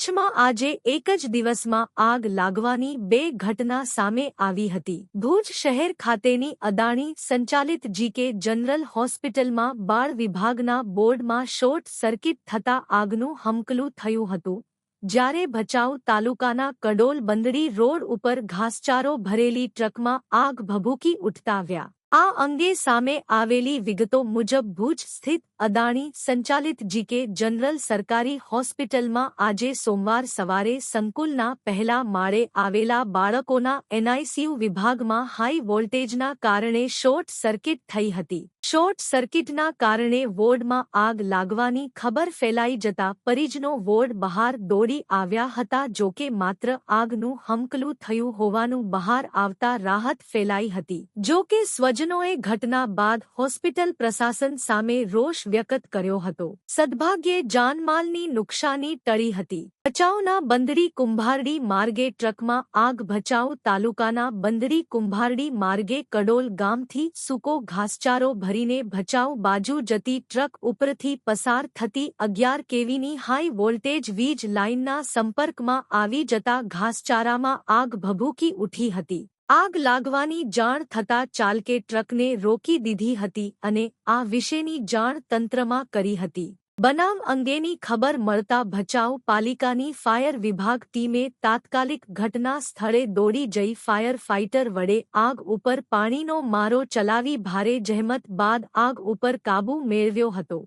કચ્છમાં આજે એક જ દિવસમાં આગ લાગવાની બે ઘટના સામે આવી હતી. ભુજ શહેર ખાતેની અદાણી સંચાલિત જીકે જનરલ હોસ્પિટલમાં બાળ વિભાગના બોર્ડમાં શોર્ટ સર્કિટ થતા આગનું હમકલું થયું હતું. જ્યારે ભચાઉ તાલુકાના કડોલ બંદડી રોડ ઉપર ઘાસચારો ભરેલી ટ્રકમાં આગ ભભૂકી ઉઠતાવ્યા આ અંગે સામે આવેલી વિગતો મુજબ ભુજ સ્થિત અદાણી સંચાલિત જીકે જનરલ સરકારી હોસ્પિટલમાં આજે સોમવાર સવારે સંકુલના પહેલા માળે આવેલા બાળકોના એનઆઈસીયુ વિભાગમાં હાઈ વોલ્ટેજના કારણે શોર્ટ સર્કિટ થઈ હતી. શોર્ટ સર્કિટના કારણે વોર્ડમાં આગ લાગવાની ખબર ફેલાઈ જતા પરિજનો વોર્ડ બહાર દોડી આવ્યા હતા જોકે માત્ર આગનું હમકલું થયું હોવાનું બહાર આવતા રાહત ફેલાઈ હતી. જોકે સ્વજનોએ ઘટના બાદ હોસ્પિટલ પ્રશાસન સામે રોષ વ્યક્ત કર્યો હતો. સદભાગ્યે જાનમાલની નુકસાની ટળી હતી. ભચાઉના બંદરી કુંભારડી માર્ગે ટ્રકમાં આગ ભચાઉ તાલુકાના બંદરી કુંભારડી માર્ગે કડોલ ગામથી સૂકો ઘાસચારો ભરીને ભચાઉ બાજુ જતી ટ્રક ઉપરથી પસાર થતી અગિયાર કેવીની હાઈ વોલ્ટેજ વીજ લાઇનના સંપર્કમાં આવી જતા ઘાસચારામાં આગ ભભૂકી ઉઠી હતી. આગ લાગવાની જાણ થતાં ચાલકે ટ્રકને રોકી દીધી હતી અને આ વિશેની જાણ તંત્રમાં કરી હતી. બનાવ અંગેની ખબર મળતા ભચાઉ પાલિકાની ફાયર વિભાગ ટીમે તાત્કાલિક ઘટના સ્થળે દોડી જઈ ફાયર ફાઇટર વડે આગ ઉપર પાણીનો મારો ચલાવી ભારે જહેમત બાદ આગ ઉપર કાબૂ મેળવ્યો હતો.